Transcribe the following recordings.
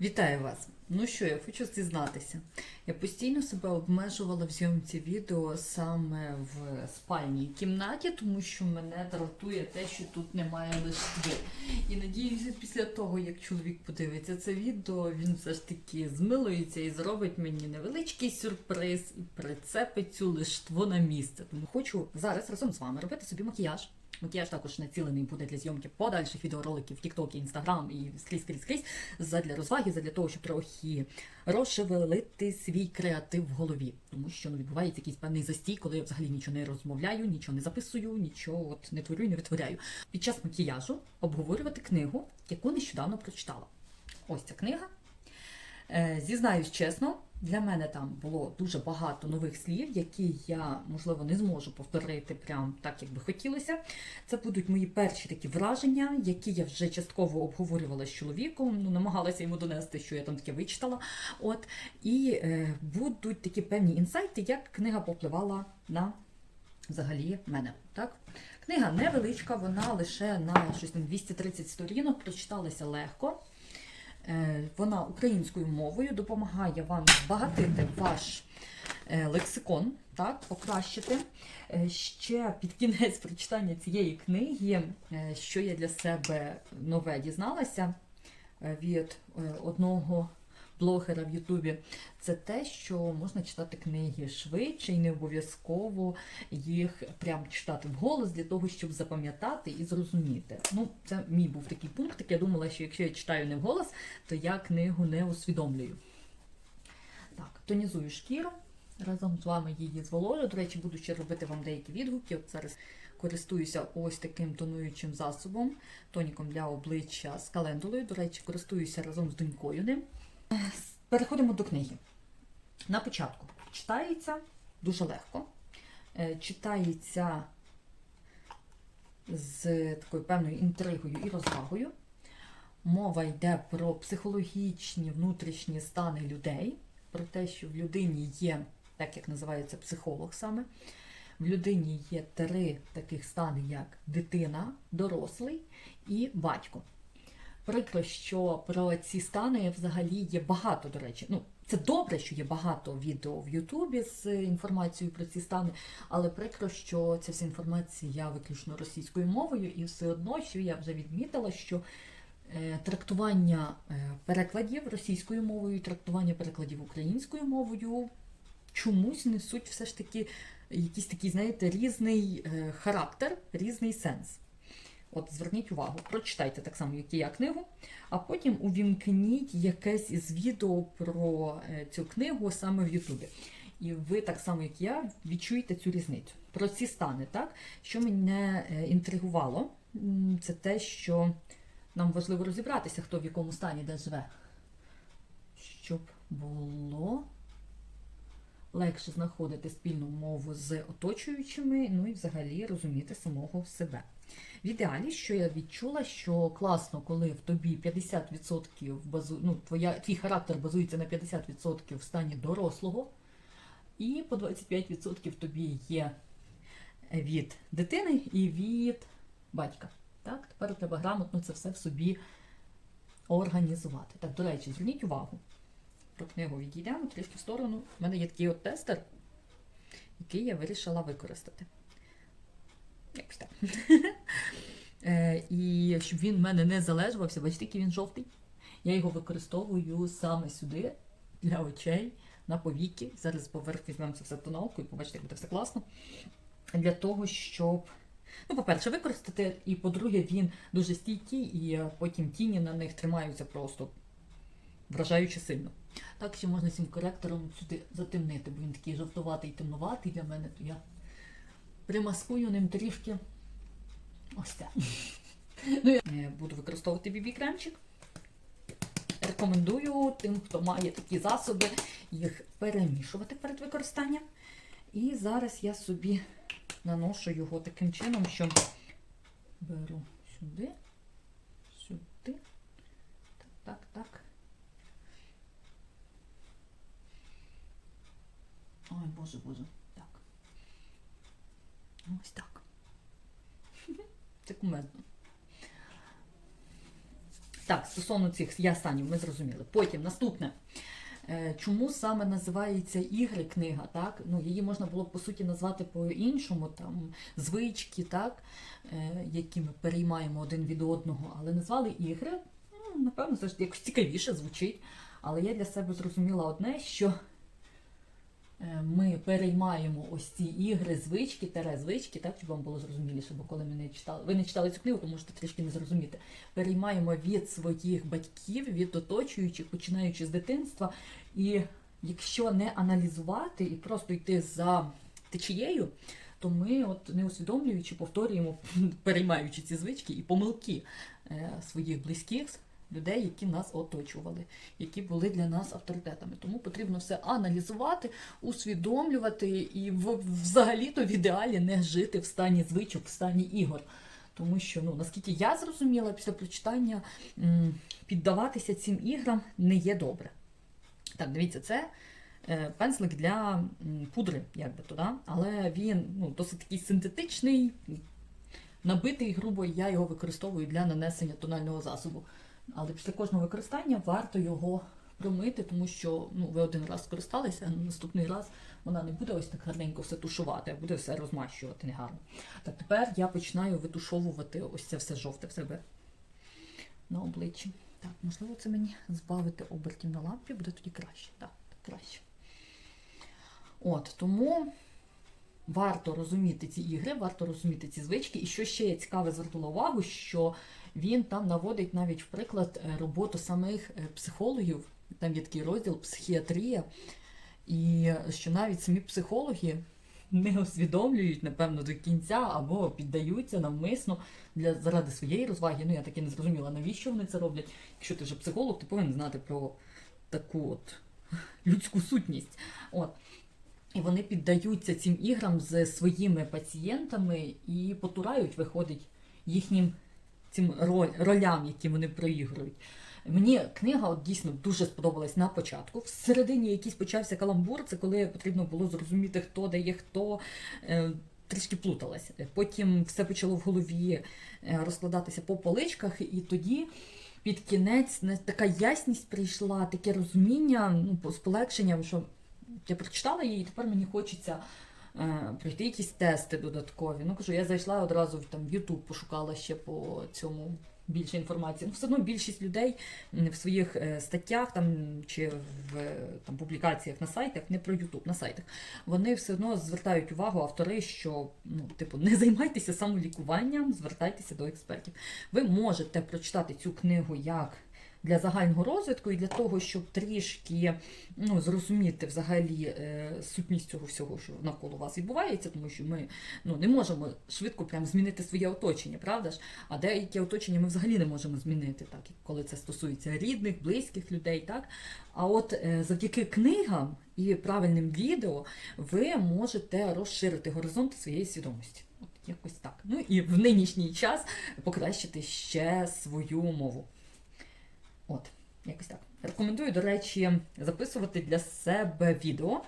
Вітаю вас! Ну що, я хочу зізнатися. Я постійно себе обмежувала в зйомці відео саме в спальній кімнаті, тому що мене дратує те, що тут немає лиштви. І надіюся, після того, як чоловік подивиться це відео, він все ж таки змилується і зробить мені невеличкий сюрприз і прицепить цю лиштву на місце. Тому хочу зараз разом з вами робити собі макіяж. Макіяж також націлений буде для зйомки подальших відеороликів в TikTok, Instagram і скрізь, скрізь, скрізь, задля розваги, задля того, щоб трохи розшевелити свій креатив в голові. Тому що ну, відбувається якийсь певний застій, коли я взагалі нічого не розмовляю, нічого не записую, нічого от не творю і не витворяю. Під час макіяжу обговорювати книгу, яку нещодавно прочитала. Ось ця книга. Е, Зізнаюсь чесно, для мене там було дуже багато нових слів, які я, можливо, не зможу повторити прям так, як би хотілося. Це будуть мої перші такі враження, які я вже частково обговорювала з чоловіком, ну, намагалася йому донести, що я там таке вичитала. От, і е, будуть такі певні інсайти, як книга попливала на взагалі мене. Так? Книга невеличка, вона лише на щось там 230 сторінок, прочиталася легко. Е, Вона українською мовою допомагає вам збагатити ваш е, лексикон, так, покращити. Е, Ще під кінець прочитання цієї книги, що я для себе нове дізналася від одного блогера в Ютубі, це те, що можна читати книги швидше і не обов'язково їх прям читати вголос для того, щоб запам'ятати і зрозуміти. Ну, це мій був такий пункт. Я думала, що якщо я читаю не вголос, то я книгу не усвідомлюю. Так, тонізую шкіру. Разом з вами її зволожу. До речі, буду ще робити вам деякі відгуки. От зараз користуюся ось таким тонуючим засобом, тоніком для обличчя з календулою. До речі, користуюся разом з донькою ним. Е, Переходимо до книги. На початку читається дуже легко. Е, Читається з такою певною інтригою і розвагою. Мова йде про психологічні внутрішні стани людей, про те, що в людині є, так як називається психолог саме, в людині є три таких стани, як дитина, дорослий і батько. Прикро, що про ці стани взагалі є багато, до речі. Ну, це добре, що є багато відео в Ютубі з інформацією про ці стани, але прикро, що ця вся інформація виключно російською мовою, і все одно, що я вже відмітила, що е, трактування е, перекладів російською мовою трактування перекладів українською мовою чомусь несуть все ж таки якийсь такий, знаєте, різний е, характер, різний сенс. От зверніть увагу, прочитайте так само, як і я книгу, а потім увімкніть якесь із відео про е, цю книгу саме в Ютубі. І ви, так само, як я, відчуєте цю різницю. Про ці стани, так? Що мене е, інтригувало, це те, що нам важливо розібратися, хто в якому стані де живе. Щоб було легше знаходити спільну мову з оточуючими, ну і взагалі розуміти самого себе. В ідеалі, що я відчула, що класно, коли в тобі 50% базу, ну, твоя, твій характер базується на 50% в стані дорослого, і по 25% тобі є від дитини і від батька. Так, тепер треба грамотно це все в собі організувати. Так, до речі, зверніть увагу. Про книгу відійдемо трішки в сторону. У мене є такий от тестер, який я вирішила використати. Якось так. Е, І щоб він в мене не залежувався, бачите, який він жовтий. Я його використовую саме сюди, для очей, на повіки. Зараз поверх візьмемо це все тоналку і побачите, як буде все класно. Для того, щоб, ну, по-перше, використати, і по-друге, він дуже стійкий, і потім тіні на них тримаються просто вражаюче сильно. Так що можна цим коректором сюди затемнити, бо він такий жовтуватий, темнуватий для мене, то я примаскую ним трішки ось це. Ну, я е, буду використовувати бібі-кремчик. Рекомендую тим, хто має такі засоби, їх перемішувати перед використанням. І зараз я собі наношу його таким чином, що беру сюди, сюди, так, так, так. Ой, боже, боже. Так. Ось так. Це кумедно. Так, стосовно цих я станів, ми зрозуміли. Потім наступне. Е, Чому саме називається ігри книга? Так? Ну, її можна було б по суті назвати по-іншому, там звички, так? е, які ми переймаємо один від одного, але назвали ігри. Ну, напевно, ж якось цікавіше звучить. Але я для себе зрозуміла одне, що ми переймаємо ось ці ігри, звички, тере звички, так, щоб вам було зрозуміліше, бо коли ми не читали, ви не читали цю книгу, то можете трішки не зрозуміти. Переймаємо від своїх батьків, від оточуючих, починаючи з дитинства. І якщо не аналізувати і просто йти за течією, то ми, от не усвідомлюючи, повторюємо, переймаючи ці звички і помилки е, своїх близьких людей, які нас оточували, які були для нас авторитетами. Тому потрібно все аналізувати, усвідомлювати і взагалі-то в ідеалі не жити в стані звичок, в стані ігор. Тому що, ну наскільки я зрозуміла, після прочитання піддаватися цим іграм не є добре. Так, дивіться, це е, пензлик для пудри, як би то, да? але він ну, досить такий синтетичний, набитий грубо, я його використовую для нанесення тонального засобу. Але після кожного використання варто його промити, тому що ну, ви один раз скористалися, а на наступний раз вона не буде ось так гарненько все тушувати, а буде все розмащувати негарно. Так, тепер я починаю витушовувати ось це все жовте в себе на обличчі. Так, можливо, це мені збавити обертів на лампі, буде тоді краще. Так краще. От, тому варто розуміти ці ігри, варто розуміти ці звички. І що ще я цікаве звернула увагу, що він там наводить навіть в приклад е, роботу самих е, психологів. Там є такий розділ психіатрія, і що навіть самі психологи не усвідомлюють, напевно, до кінця або піддаються навмисно для заради своєї розваги. Ну я таки не зрозуміла, навіщо вони це роблять. Якщо ти вже психолог, ти повинен знати про таку от людську сутність. От. І вони піддаються цим іграм з своїми пацієнтами і потурають, виходить, їхнім цим ролям, які вони проігрують. Мені книга от дійсно дуже сподобалась на початку. Всередині якийсь почався каламбур, це коли потрібно було зрозуміти, хто де є хто. Е, Трішки плуталась. Потім все почало в голові е, розкладатися по поличках, і тоді під кінець не- така ясність прийшла, таке розуміння ну, з полегшенням, що я прочитала її, і тепер мені хочеться е, пройти якісь тести додаткові. Ну кажу, я зайшла одразу в YouTube, пошукала ще по цьому більше інформації. Ну, все одно більшість людей в своїх е, статтях там чи в там, публікаціях на сайтах, не про YouTube, на сайтах, вони все одно звертають увагу автори, що ну, типу, не займайтеся самолікуванням, звертайтеся до експертів. Ви можете прочитати цю книгу як для загального розвитку і для того, щоб трішки ну, зрозуміти взагалі е, сутність цього всього, що навколо вас відбувається, тому що ми ну, не можемо швидко прям змінити своє оточення, правда ж? А деякі оточення ми взагалі не можемо змінити, так коли це стосується рідних, близьких людей, так? А от е, завдяки книгам і правильним відео ви можете розширити горизонти своєї свідомості. Якось так. Ну і в нинішній час покращити ще свою мову. От, якось так. Рекомендую, до речі, записувати для себе відео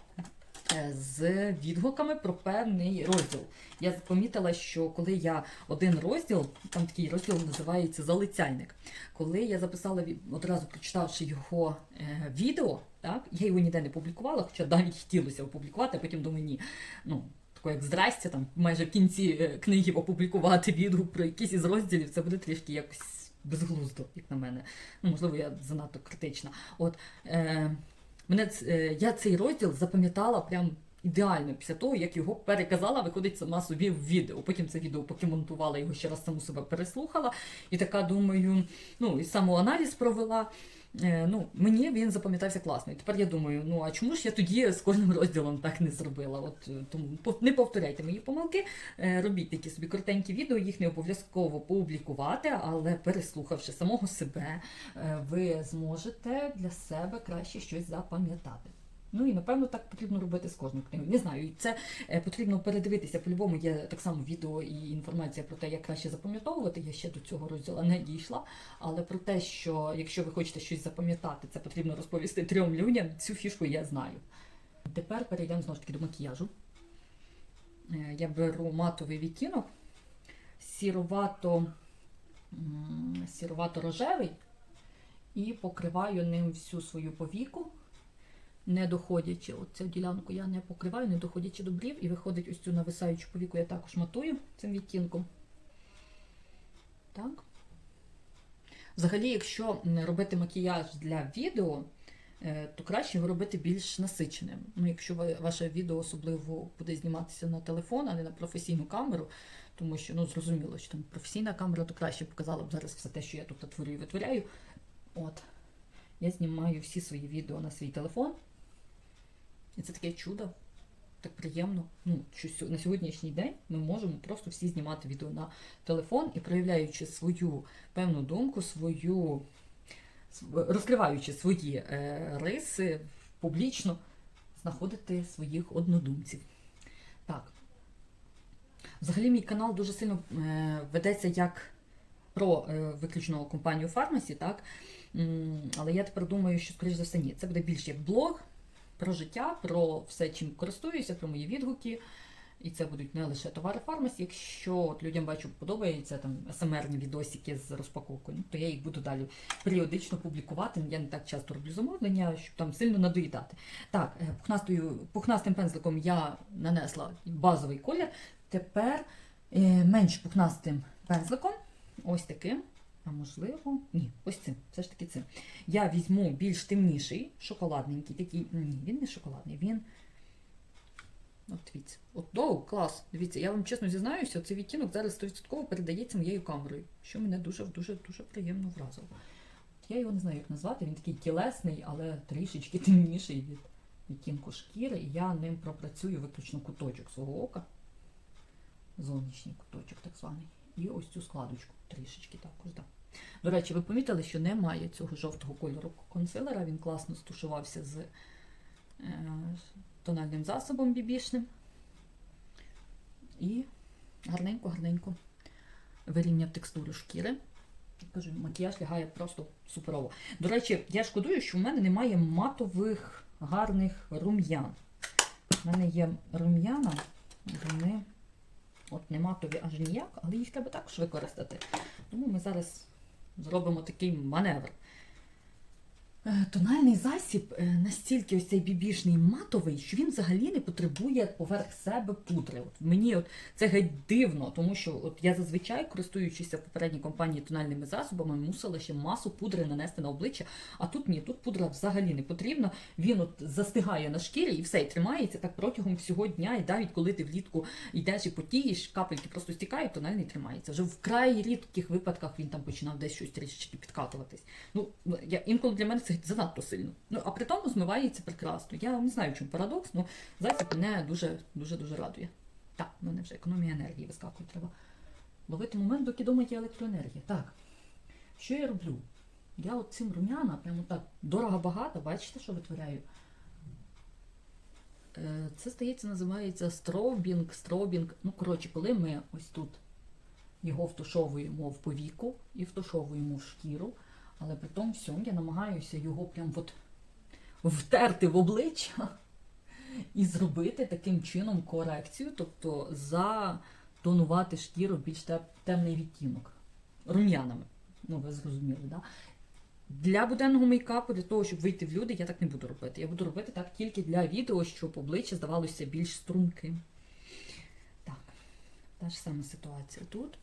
е, з відгуками про певний розділ. Я помітила, що коли я один розділ, там такий розділ називається Залицяльник. Коли я записала одразу прочитавши його е, відео, так, я його ніде не публікувала, хоча навіть хотілося опублікувати, а потім думаю, ні. Ну, як здрастя, там майже в кінці е, книги опублікувати відгук про якийсь із розділів, це буде трішки якось безглуздо, як на мене. Ну, можливо, я занадто критична. От е, мене е, я цей розділ запам'ятала прям ідеально після того, як його переказала, виходить сама собі в відео. Потім це відео поки монтувала, його ще раз саму себе переслухала. І така думаю, ну і самоаналіз провела. Е, ну, мені він запам'ятався класно. І тепер я думаю, ну а чому ж я тоді з кожним розділом так не зробила? От е, тому не повторяйте мої помилки, е, робіть такі собі коротенькі відео, їх не обов'язково публікувати, але переслухавши самого себе, ви зможете для себе краще щось запам'ятати. Ну і напевно так потрібно робити з кожною книгою. Не знаю, і це е, потрібно передивитися. По-любому є так само відео і інформація про те, як краще запам'ятовувати. Я ще до цього розділу не дійшла. Але про те, що якщо ви хочете щось запам'ятати, це потрібно розповісти трьом людям. Цю фішку я знаю. Тепер перейдемо знову ж таки до макіяжу. Е, Я беру матовий відтінок, сіровато, м, сіровато-рожевий. і покриваю ним всю свою повіку, не доходячи. Оцю ділянку я не покриваю, не доходячи до брів, і виходить ось цю нависаючу повіку я також матую цим відтінком. Так. Взагалі, якщо робити макіяж для відео, е, то краще його робити більш насиченим. Ну, якщо ваше відео особливо буде зніматися на телефон, а не на професійну камеру, тому що ну зрозуміло, що там професійна камера, то краще показала б зараз все те, що я тут творю і витворяю. От. Я знімаю всі свої відео на свій телефон. І це таке чудо. Так приємно. Ну, що на сьогоднішній день ми можемо просто всі знімати відео на телефон і проявляючи свою певну думку, свою розкриваючи свої е, риси публічно, знаходити своїх однодумців. Так. Взагалі, мій канал дуже сильно е, ведеться як про е, виключно компанію Фармасі, так? Але я тепер думаю, що, скоріш за все, ні. Це буде більш як блог про життя, про все, чим користуюся, про мої відгуки. І це будуть не лише товари фармасі. Якщо от людям бачу подобається там СМРні відосики з розпаковкою, ну, то я їх буду далі періодично публікувати. Я не так часто роблю замовлення, щоб там сильно надоїдати. Так, е, пухнастою, пухнастим пензликом я нанесла базовий колір. Тепер е, менш пухнастим пензликом, ось таким. А можливо, ні, ось цим, все ж таки цим. Я візьму більш темніший, шоколадненький, такий. Ні, він не шоколадний, він. От дивіться. От доу, клас. Дивіться, я вам чесно зізнаюся, цей відтінок зараз 100% передається моєю камерою, що мене дуже дуже дуже приємно вразило. От я його не знаю, як назвати. Він такий тілесний, але трішечки темніший від відтінку шкіри, і я ним пропрацюю виключно куточок свого ока. Зовнішній куточок, так званий. І ось цю складочку трішечки також. Да. До речі, ви помітили, що немає цього жовтого кольору консилера. Він класно стушувався з е, тональним засобом бібішним. І гарненько-гарненько вирівняв текстуру шкіри. Кажу, макіяж лягає просто суперово. До речі, я шкодую, що в мене немає матових гарних рум'ян. У мене є рум'яна, вони от не матові аж ніяк, але їх треба також використати. Тому ми зараз зробимо такий маневр. Е, Тональний засіб е, настільки ось цей бібішний матовий, що він взагалі не потребує поверх себе пудри. От мені от це геть дивно, тому що от я зазвичай, користуючися в попередній компанії тональними засобами, мусила ще масу пудри нанести на обличчя. А тут ні, тут пудра взагалі не потрібна. Він от застигає на шкірі і все, і тримається так протягом всього дня. І навіть коли ти влітку йдеш і потієш, капельки просто стікають, тональний тримається. Вже в край рідких випадках він там починав десь щось трішечки підкатуватись. Ну, я інколи для мене це занадто сильно. Ну, а при тому змивається прекрасно. Я не знаю, чому парадокс, ну засіб мене дуже дуже дуже радує. Так, в мене вже економія енергії вискакує. Треба ловити момент, доки дома є електроенергія. Так, що я роблю? Я от цим рум'яна, прямо так дорого багато, бачите, що витворяю? Е, Це, здається, називається стробінг, стробінг. Ну, коротше, коли ми ось тут його втушовуємо в повіку і втушовуємо в шкіру, але при тому всьому я намагаюся його прям от втерти в обличчя і зробити таким чином корекцію, тобто затонувати шкіру більш темний відтінок рум'янами. Ну, ви зрозуміли, да? Для буденного мейкапу, для того, щоб вийти в люди, я так не буду робити. Я буду робити так тільки для відео, щоб обличчя здавалося більш струнким. Так, та ж сама ситуація тут.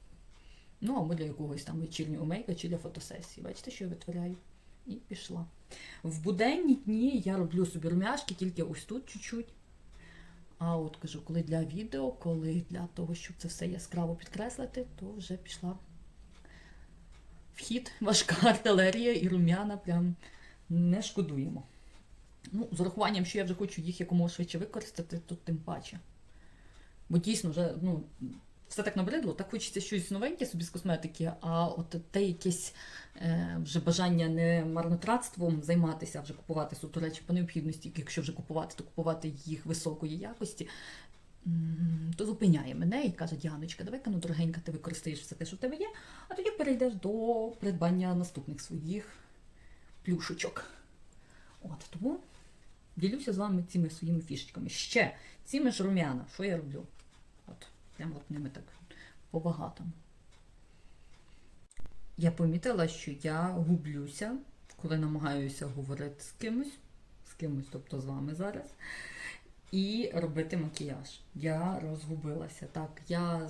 Ну, або для якогось там вечірнього мейка чи для фотосесії. Бачите, що я витворяю? І пішла. В буденні дні я роблю собі румяшки тільки ось тут чуть-чуть. А от кажу, коли для відео, коли для того, щоб це все яскраво підкреслити, то вже пішла вхід, важка артилерія і рум'яна прям не шкодуємо. Ну, з урахуванням, що я вже хочу їх якомога швидше використати, то тим паче. Бо дійсно вже, ну, все так набридло, так хочеться щось новеньке собі з косметики, а от те якесь е, вже бажання не марнотратством займатися, а вже купувати суто речі по необхідності, якщо вже купувати, то купувати їх високої якості, то зупиняє мене і каже, Діаночка, давай-ка ну дорогенька, ти використаєш все те, що в тебе є, а тоді перейдеш до придбання наступних своїх плюшечок. От тому ділюся з вами цими своїми фішечками. Ще цими ж рум'яна, що я роблю? Прямо от ними так по-багатому. Я помітила, що я гублюся коли намагаюся говорити з кимось, з кимось, тобто з вами зараз, і робити макіяж. Я розгубилася. Так, я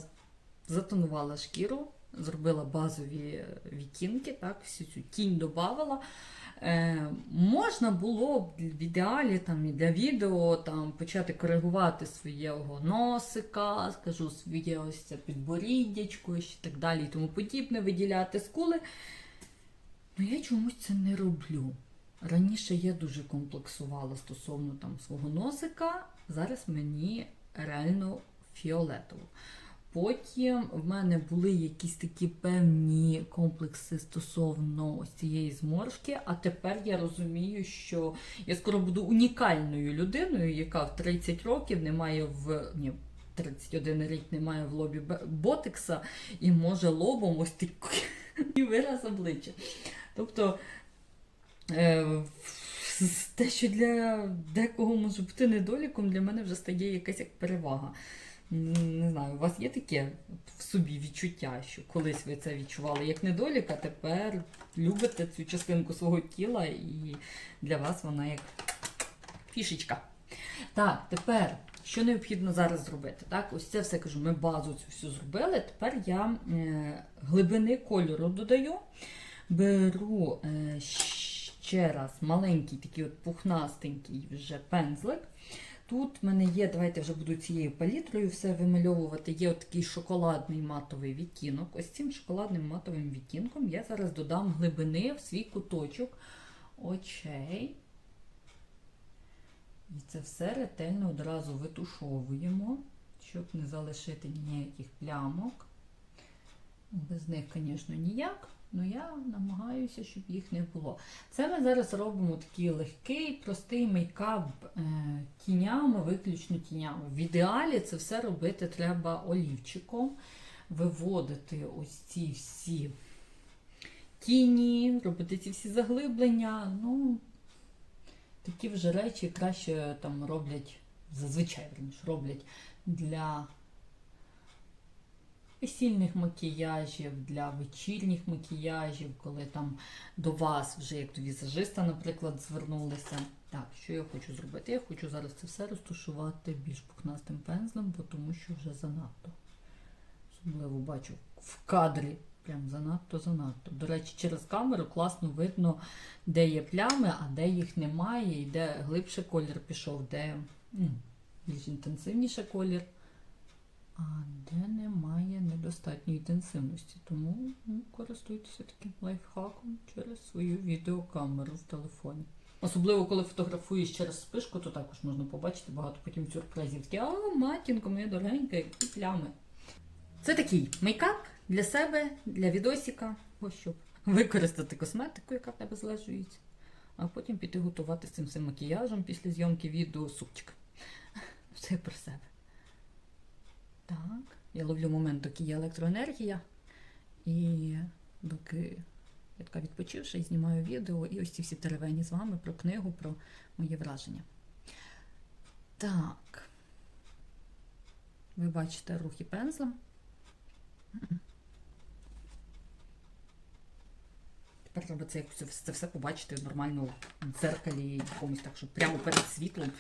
затонувала шкіру, зробила базові відтінки, так, всю цю тінь додавала. Е, можна було б в ідеалі там, і для відео там, почати коригувати свого носика, скажу, своє ось це підборіддячко і так далі і тому подібне, виділяти скули. Ну я чомусь це не роблю. Раніше я дуже комплексувала стосовно там, свого носика, зараз мені реально фіолетово. Потім в мене були якісь такі певні комплекси стосовно ось цієї зморшки, а тепер я розумію, що я скоро буду унікальною людиною, яка в 30 років не має в. Ні, 31 рік не має в лобі ботекса і може лобом ось такий вираз обличчя. Тобто е, те, що для декого може бути недоліком, для мене вже стає якась як перевага. Не знаю, у вас є таке в собі відчуття, що колись ви це відчували як недолік, а тепер любите цю частинку свого тіла, і для вас вона як фішечка. Так, тепер, що необхідно зараз зробити? Так, ось це все кажу, ми базу цю всю зробили. Тепер я е, глибини кольору додаю. Беру е, ще раз маленький такий от пухнастенький вже пензлик. Тут в мене є, давайте вже буду цією палітрою все вимальовувати. Є такий шоколадний матовий відтінок. Ось цим шоколадним матовим відтінком я зараз додам глибини в свій куточок очей. І це все ретельно одразу витушовуємо, щоб не залишити ніяких плямок. Без них, звісно, ніяк, але я намагаюся, щоб їх не було. Це ми зараз робимо такий легкий, простий мейкап е, тінями, виключно тінями. В ідеалі це все робити треба олівчиком, виводити ось ці всі тіні, робити ці всі заглиблення. Ну, такі вже речі краще там роблять, зазвичай роблять для весільних макіяжів, для вечірніх макіяжів, коли там до вас вже як до візажиста, наприклад, звернулися. Так, що я хочу зробити? Я хочу зараз це все розташувати більш пухнастим пензлем, бо тому що вже занадто. Особливо бачу в кадрі. Прям занадто занадто. До речі, через камеру класно видно, де є плями, а де їх немає, і де глибше колір пішов, де м, більш інтенсивніше колір, де немає недостатньої інтенсивності. Тому ну, користуйтеся таким лайфхаком через свою відеокамеру в телефоні. Особливо, коли фотографуєш через спишку, то також можна побачити багато потім сюрпризів. А, матінко, моя дорогенька, які плями. Це такий мейкап для себе, для відосіка, ось щоб використати косметику, яка в тебе злежується, а потім піти готувати з цим макіяжем після зйомки відео супчик. Все про себе. Так, я ловлю момент, доки є електроенергія. І доки я така відпочивши і знімаю відео, і ось ці всі теревені з вами про книгу, про мої враження. Так. Ви бачите рухи пензлем. Тепер треба це це все побачити нормально в дзеркалі якомусь так, щоб прямо перед світлом,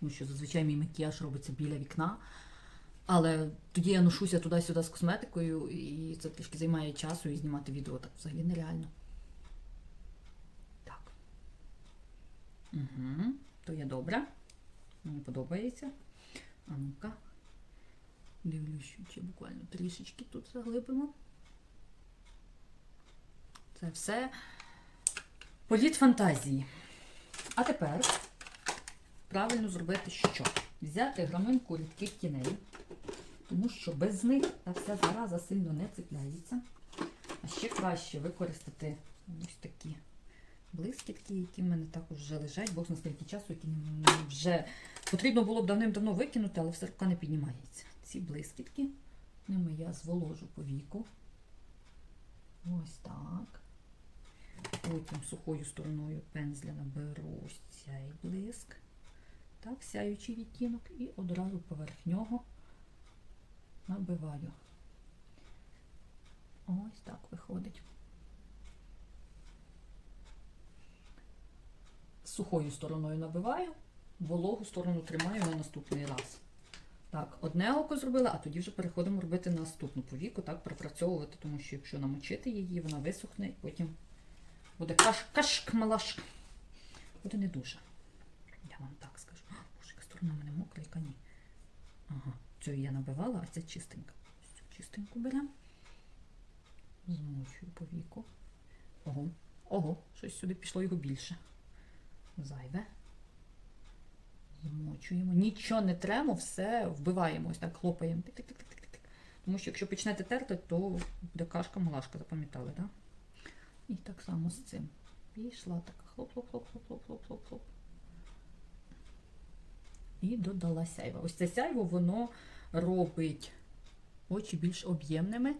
тому що зазвичай мій макіяж робиться біля вікна. Але тоді я ношуся туди-сюди з косметикою, і це трішки займає часу і знімати відео так взагалі нереально. Так. Угу. То є добре. Мені подобається. А ну-ка. Дивлюсь, чи буквально трішечки тут заглибимо. Це все політ фантазії. А тепер правильно зробити що? Взяти граминку рідких тіней, тому що без них та вся зараза сильно не цепляється. А ще краще використати ось такі блискітки, які в мене також вже лежать, бог зна скільки часу, які вже потрібно було б давним-давно викинути, але все рука не піднімається. Ці блискітки, ними я зволожу по віку. Ось так. Потім сухою стороною пензля наберу ось цей блиск. Так, сяючий відтінок, і одразу поверх нього набиваю. Ось так виходить. сухою стороною набиваю, вологу сторону тримаю на наступний раз. Так, одне око зробила, а тоді вже переходимо робити наступну повіку, так, пропрацьовувати, тому що якщо намочити її, вона висохне і потім буде каш кашк малашк. Буде не дуже. Я вам так скажу. Боже, яка сторона в мене мокра, яка ні. Ага, цю я набивала, а це чистенька. Цю чистеньку беремо. Змочую по віку. Ого, ого, щось сюди пішло його більше. Зайве. Змочуємо. Нічого не тремо, все вбиваємо, ось так хлопаємо. Тому що якщо почнете терти, то буде кашка-малашка, запам'ятали, так? Да? І так само з цим. Пішла така хлоп-хлоп-хлоп-хлоп-хлоп-хлоп-хлоп. І додала сяйва. Ось це сяйво, воно робить очі більш об'ємними.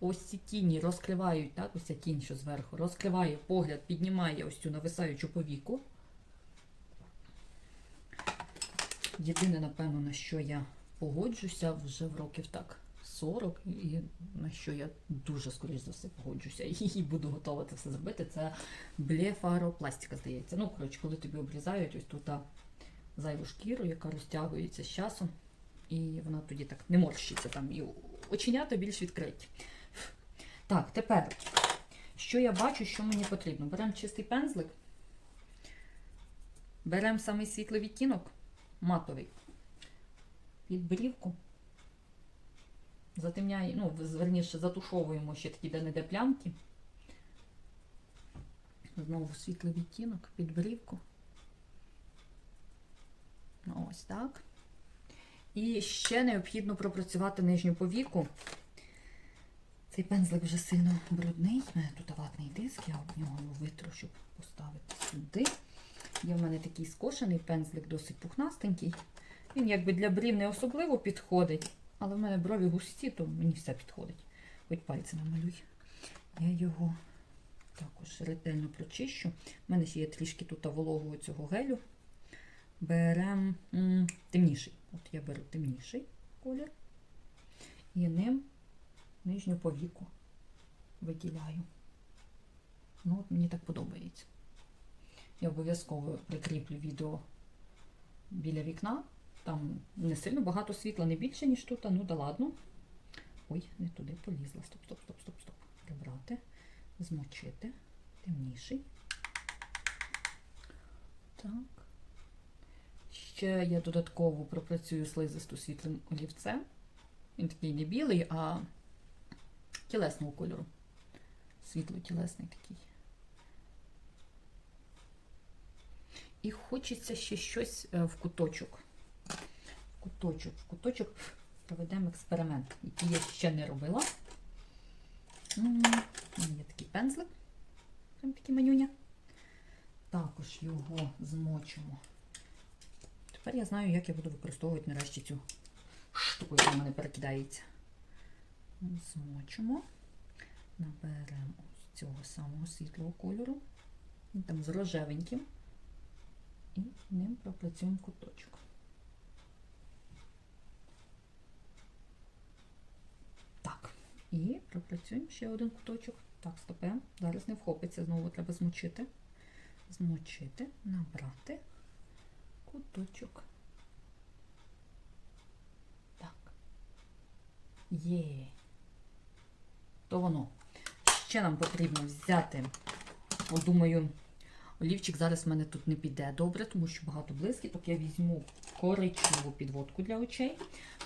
Ось ці тіні розкривають, так, ось ця тінь, що зверху, розкриває погляд, піднімає ось цю нависаючу повіку. Єдине, напевно, на що я погоджуся вже в років так 40, і на що я дуже, скоріш за все, погоджуся і буду готова це все зробити, це блефаропластика, здається. Ну, коротше, коли тобі обрізають ось тут зайву шкіру, яка розтягується з часом, і вона тоді так не морщиться там, і оченята більш відкриті. Так, тепер, що я бачу, що мені потрібно? Беремо чистий пензлик, беремо самий світлий відтінок, матовий, під брівку, затемняємо, ну, верніше, затушовуємо ще такі де-не-де плямки. Знову світлий відтінок, під брівку. Ну, Ось так. І ще необхідно пропрацювати нижню повіку. Цей пензлик вже сильно брудний. У мене тут ватний диск, я об нього витру, щоб поставити сюди. Є в мене такий скошений пензлик, досить пухнастенький. Він якби для брів не особливо підходить, але в мене брові густі, то мені все підходить. Хоч пальці намалюй. Я його також ретельно прочищу. У мене ще є трішки тут вологого цього гелю. Беремо темніший. От я беру темніший колір і ним нижню повіку виділяю. Ну, от мені так подобається. Я обов'язково прикріплю відео біля вікна. Там не сильно багато світла, не більше, ніж тут, ну да ладно. Ой, не туди полізла. Стоп, стоп, стоп, стоп, стоп. Прибрати, змочити, темніший. Так. Ще я додатково пропрацюю слизисту світлим олівцем. Він такий не білий, а тілесного кольору. Світло-тілесний такий. І хочеться ще щось е, в куточок. В куточок, в куточок проведемо експеримент, який я ще не робила. У мене є такий пензлик. Прям такий манюня. Також його змочимо. Тепер я знаю, як я буду використовувати нарешті цю штуку, яка в мене перекидається. Змочимо, наберемо ось цього самого світлого кольору, Він там з рожевеньким, і ним пропрацюємо куточок. Так, і пропрацюємо ще один куточок. Так, стопе. Зараз не вхопиться, знову треба змочити. Змочити, набрати куточок. Так. Є. То воно. Ще нам потрібно взяти, от думаю, олівчик зараз в мене тут не піде добре, тому що багато блискіток. Я візьму коричневу підводку для очей,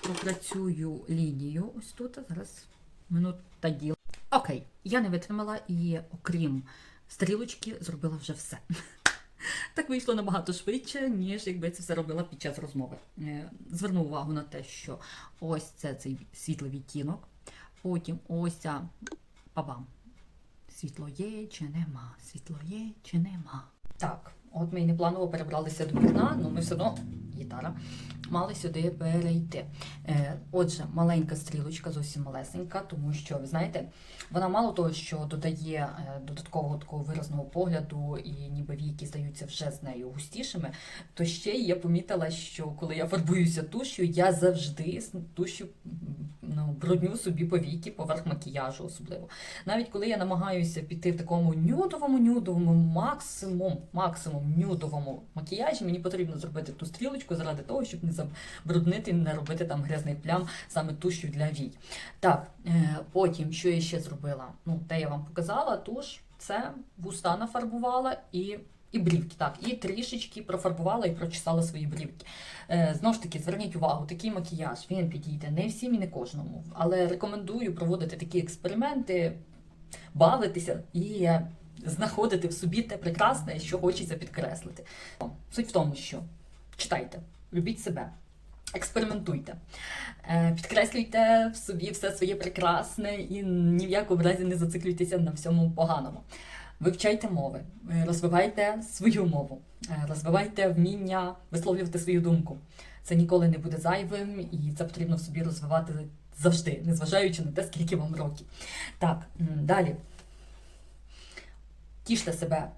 пропрацюю лінію ось тут. Зараз минута діла. Окей, я не витримала і, окрім стрілочки, зробила вже все. Так вийшло набагато швидше, ніж якби це все робила під час розмови. Е, Зверну увагу на те, що ось це цей світлий відтінок. Потім ось ця пабам. Світло є чи нема? Світло є чи нема? Так, от ми і непланово перебралися до вікна, але ми все одно гітара. мали сюди перейти. Е, Отже, маленька стрілочка, зовсім малесенька, тому що ви знаєте, вона мало того, що додає е, додаткового такого виразного погляду, і ніби віки здаються вже з нею густішими. То ще я помітила, що коли я фарбуюся тушю, я завжди тушю ну, брудню собі повіки, поверх макіяжу особливо. Навіть коли я намагаюся піти в такому нюдовому, нюдовому, максимум, максимум нюдовому макіяжі, мені потрібно зробити ту стрілочку заради того, щоб не забруднити, не робити там грязних плям саме тушю для вій. Так, е, потім, що я ще зробила? Ну, те я вам показала, туш, це вуста нафарбувала і. І брівки, так, і трішечки профарбувала і прочесала свої брівки. Е, знову ж таки, зверніть увагу, такий макіяж він підійде не всім і не кожному. Але рекомендую проводити такі експерименти, бавитися і знаходити в собі те прекрасне, що хочеться підкреслити. Суть в тому, що читайте, любіть себе. Експериментуйте, Е, підкреслюйте в собі все своє прекрасне і ні в якому разі не зациклюйтеся на всьому поганому. Вивчайте мови, е, розвивайте свою мову, е, розвивайте вміння висловлювати свою думку. Це ніколи не буде зайвим, і це потрібно в собі розвивати завжди, незважаючи на те, скільки вам років. Так, далі. Тіште себе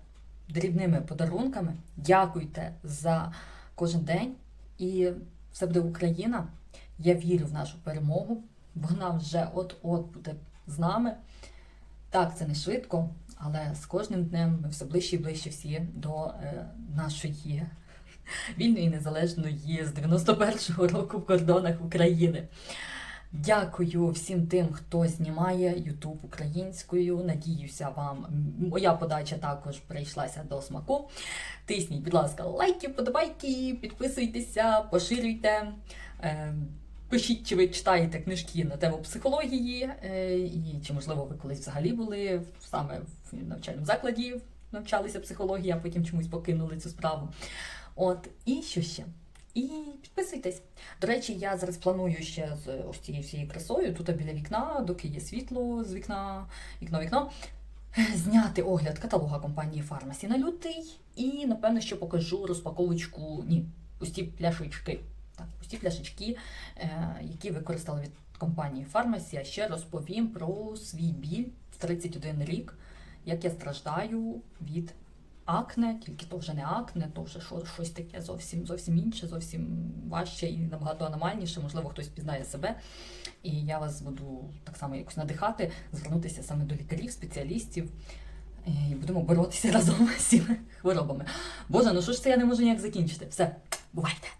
дрібними подарунками, дякуйте за кожен день, і все буде Україна. Я вірю в нашу перемогу. Вона вже от-от буде з нами. Так, це не швидко, але з кожним днем ми все ближче і ближче всі до е, нашої вільної незалежної з 91-го року в кордонах України. Дякую всім тим, хто знімає YouTube українською. Надіюся, вам моя подача також прийшлася до смаку. Тисніть, будь ласка, лайки, подобайки, підписуйтеся, поширюйте. Е, Пишіть, чи ви читаєте книжки на тему психології, е, і чи, можливо, ви колись взагалі були саме в навчальному закладі, навчалися психології, а потім чомусь покинули цю справу. От, і що ще? І підписуйтесь. До речі, я зараз планую ще з ось цією всією красою, тут біля вікна, доки є світло з вікна, вікно вікно. Зняти огляд каталога компанії Фармасі на лютий. І напевно, що покажу розпаковочку. Ні, пусті пляшечки. Так, пусті пляшечки, е, які використали від компанії Фармасі. А ще розповім про свій біль в 31 рік, як я страждаю від акне, тільки то вже не акне, то вже щось таке зовсім зовсім інше, зовсім важче і набагато аномальніше. Можливо, хтось пізнає себе. І я вас буду так само якось надихати, звернутися саме до лікарів, спеціалістів. І будемо боротися разом з цими хворобами. Боже, ну що ж це я не можу ніяк закінчити? Все, бувайте!